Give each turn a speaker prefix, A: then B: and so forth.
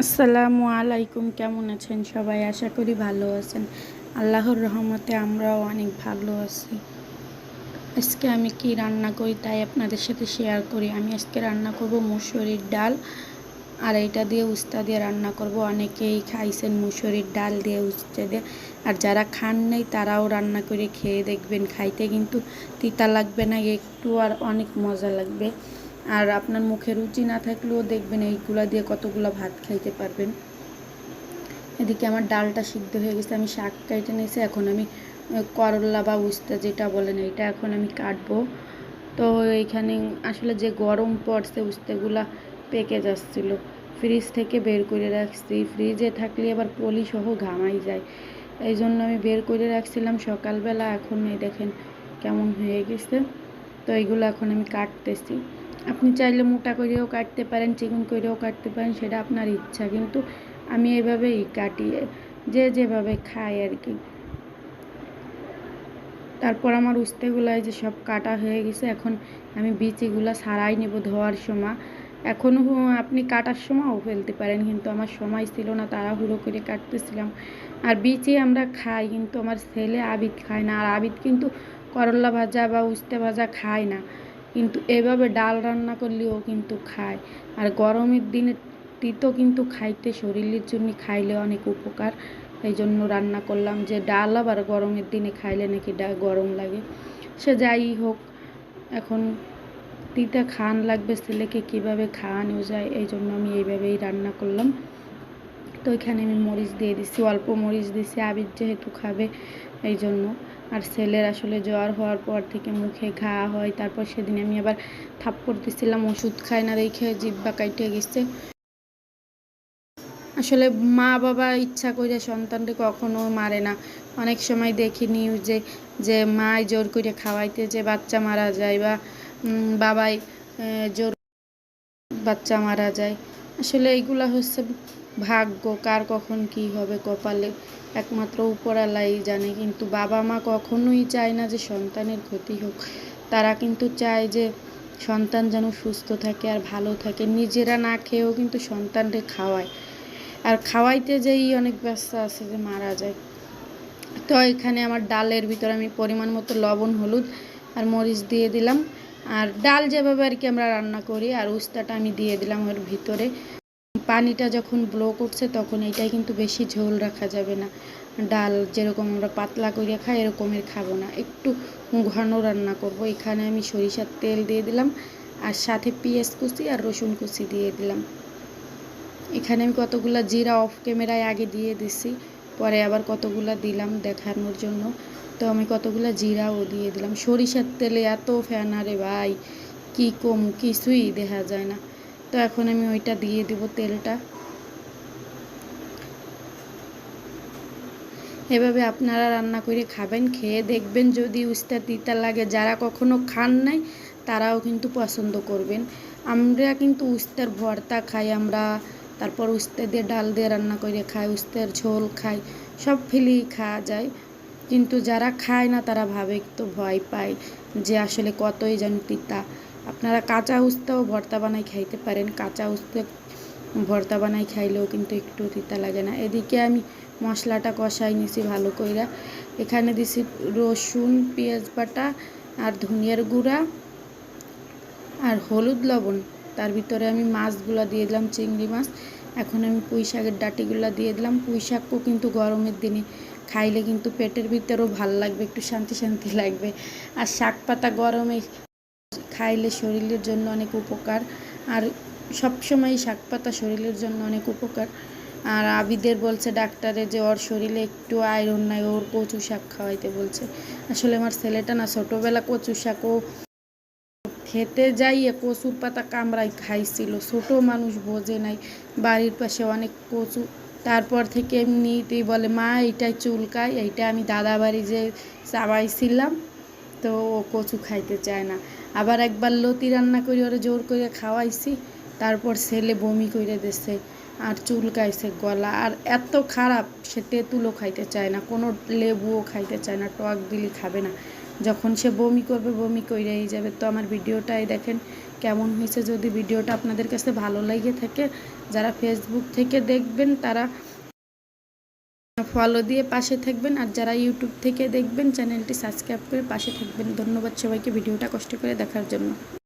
A: আসসালামু আলাইকুম, কেমন আছেন সবাই? আশা করি ভালো আছেন। আল্লাহর রহমতে আমরাও অনেক ভালো আছি। আজকে আমি কি রান্না করি তাই আপনাদের সাথে শেয়ার করি। আমি আজকে রান্না করব মুসুরির ডাল, আর এটা দিয়ে উস্তা দিয়ে রান্না করব। অনেকেই খাইছেন মুসুরির ডাল দিয়ে উস্তা দিয়ে, আর যারা খান নেই তারাও রান্না করে খেয়ে দেখবেন। খাইতে কিন্তু তিতা লাগবে না, একটু আর অনেক মজা লাগবে। আর আপনার মুখে রুচি না থাকলেও দেখবেন এইগুলা দিয়ে কতগুলো ভাত খাইতে পারবেন। এদিকে আমার ডালটা সিদ্ধ হয়ে গেছে, আমি শাক কাইটে নিয়েছি, এখন আমি করলা বা উস্তা যেটা বলেন এটা এখন আমি কাটবো। তো এইখানে আসলে যে গরম পড়ছে উস্তেগুলা পেকে যাচ্ছিল, ফ্রিজ থেকে বের করে রাখছি। ফ্রিজে থাকলে আবার পলি সহ ঘামাই যায়। এই জন্য আমি বের করে রাখছিলাম সকালবেলা, এখন এই দেখেন কেমন হয়ে গেছে। তো এইগুলো এখন আমি কাটতেছি। আপনি চাইলে মোটা করেও কাটতে পারেন, চিকন করেও কাটতে পারেন, সেটা আপনার ইচ্ছা। কিন্তু আমি এভাবেই কাটি, যে যেভাবে খাই আর কি। তারপর আমার উস্তেগুলো যে সব কাটা হয়ে গেছে, এখন আমি বিচিগুলো সারাই নেব ধোয়ার সময়। এখনও আপনি কাটার সময়ও ফেলতে পারেন, কিন্তু আমার সময় ছিল না, তাড়াহুড়ো করে কাটতেছিলাম। আর বিচি আমরা খাই, কিন্তু আমার ছেলে আবিদ খায় না, আর আবিদ কিন্তু করলা ভাজা বা উস্তে ভাজা খায় না। কিন্তু এভাবে ডাল রান্না করলেও কিন্তু খায়। আর গরমের দিনে তিতো কিন্তু খাইতে, শরীরের জন্য খাইলে অনেক উপকার। এই জন্য রান্না করলাম যে ডাল আবার গরমের দিনে খাইলে নাকি ডাল গরম লাগে। সে যাই হোক, এখন তিতা খান লাগবে, ছেলেকে কীভাবে খাওয়ানো যায় এই জন্য আমি এইভাবেই রান্না করলাম। তো এখানে আমি মরিচ দিয়ে দিছি, অল্প মরিচ দিছি, আবির যেহেতু খাবে এই জন্য আর ছেলের আসলে জ্বর হওয়ার পর থেকে মুখে ঘা হয়, তারপর সেদিন আমি আবার থাপ্পড় দিছিলাম, ওষুধ খায় না রেখে জিব্বা কাইটে গেছে। আসলে মা বাবা ইচ্ছা করে সন্তানকে কখনো মারে না। অনেক সময় দেখি নিউজে যে মায় জোর করে খাওয়াইতে যে বাচ্চা মারা যায় বা বাবাই জোর বাচ্চা মারা যায়। আসলে এইগুলা হচ্ছে ভাগ্য, কার কখন কি হবে কপালে? একমাত্র উপরালাই জানে, কিন্তু বাবা মা কখনোই চায় না যে সন্তানের ক্ষতি হোক। তারা কিন্তু চায় যে সন্তান যেন সুস্থ থাকে আর ভালো থাকে। নিজেরা না খেয়েও কিন্তু সন্তানকে খাওয়ায়। আর খাওয়াইতে যেই অনেক ব্যস্ত আছে যে মারা যায়। তো এখানে আমার ডালের ভিতরে আমি পরিমাণ মতো লবণ, হলুদ আর মরিচ দিয়ে দিলাম। আর ডাল যেভাবে আর কি আমরা রান্না করি, আর উস্তাটা আমি দিয়ে দিলাম ওর ভিতরে। পানিটা যখন ব্লো করছে তখন এটাই কিন্তু বেশি ঝোল রাখা যাবে না। ডাল যেরকম আমরা পাতলা করে খাই, এরকমের খাব না। একটু ঘন রান্না করব। এখানে আমি সরিষার তেল দিয়ে দিলাম, আর সাথে পেঁয়াজ কুচি আর রসুন কুচি দিয়ে দিলাম। এখানে আমি কতগুলো জিরা অফ ক্যামেরায় আগে দিয়ে দিছি, পরে আবার কতগুলো দিলাম দেখানোর জন্য। তো আমি কতগুলো জিরাও দিয়ে দিলাম। সরিষার তেলে এত ফ্যান আরে ভাই, কী কম? কিছুই দেখা যায় না। তো এখন আমি ওইটা দিয়ে দেব তেলটা। এভাবে আপনারা রান্না করে খাবেন, খেয়ে দেখবেন যদি উস্তা তিতা লাগে। যারা কখনো খান নাই, তারাও কিন্তু পছন্দ করবেন। আমরা কিন্তু উস্তার ভর্তা খাই, আমরা তারপর উস্তে দিয়ে ডাল দিয়ে রান্না করে খাই, উস্তের ঝোল খাই, সব ফেলেই খাওয়া যায়। কিন্তু যারা খায় না, তারা ভাবে একটু ভয় পায় যে আসলে কতই যেন তিতা। আপনারা কাঁচা উস্তাও ভর্তা বানাই খাইতে পারেন। কাঁচা উস্তে ভর্তা বানাই খাইলেও কিন্তু একটু তিতা লাগে না। এদিকে আমি মশলাটা কষাই নিছি ভালো কইরা। এখানে দিছি রসুন, পেঁয়াজ বাটা আর ধনিয়ার গুঁড়া আর হলুদ লবণ। তার ভিতরে আমি মাছগুলো দিয়ে দিলাম, চিংড়ি মাছ। এখন আমি পুঁই শাকের ডাটিগুলো দিয়ে দিলাম। পুঁই শাকও কিন্তু গরমের দিনে খাইলে কিন্তু পেটের ভিতরেও ভালো লাগবে, একটু শান্তি শান্তি লাগবে। আর শাক পাতা গরমে খাইলে শরীরের জন্য অনেক উপকার। আর সবসময় শাক পাতা শরীরের জন্য অনেক উপকার। আর আবিদের বলছে ডাক্তারে যে ওর শরীরে একটু আয়রন নাই, ওর কচু শাক খাওয়াইতে বলছে। আসলে আমার ছেলেটা না ছোটোবেলা কচু শাকও খেতে যাইয়ে কচুর পাতা কামড়াই খাইছিল। ছোটো মানুষ বোঝে নাই, বাড়ির পাশে অনেক কচু। তারপর থেকে এমনিতেই বলে, মা, এইটাই চুলকায়, এইটা আমি দাদা বাড়ি যে চাবাইছিলাম, তো ও কচু খাইতে চায় না। আবার একবার লতি রান্না করে, ওরা জোর করে খাওয়াইছি, তারপর ছেলে বমি করে দিছে, আর চুলকাইছে গলা, আর এত খারাপ, সে তেঁতুলও খাইতে চায় না, কোনো লেবুও খাইতে চায় না, টক দিলে খাবে না। যখন সে বমি করবে, বমি করেই যাবে। তো আমার ভিডিওটাই দেখেন কেমন হয়েছে। যদি ভিডিওটা আপনাদের কাছে ভালো লাগে থাকে, যারা ফেসবুক থেকে দেখবেন, তারা ফলো দিয়ে পাশে থাকবেন। আর যারা ইউটিউব থেকে দেখবেন, চ্যানেলটি সাবস্ক্রাইব করে পাশে থাকবেন। ধন্যবাদ সবাইকে। ভিডিওটা কষ্ট করে দেখার জন্য।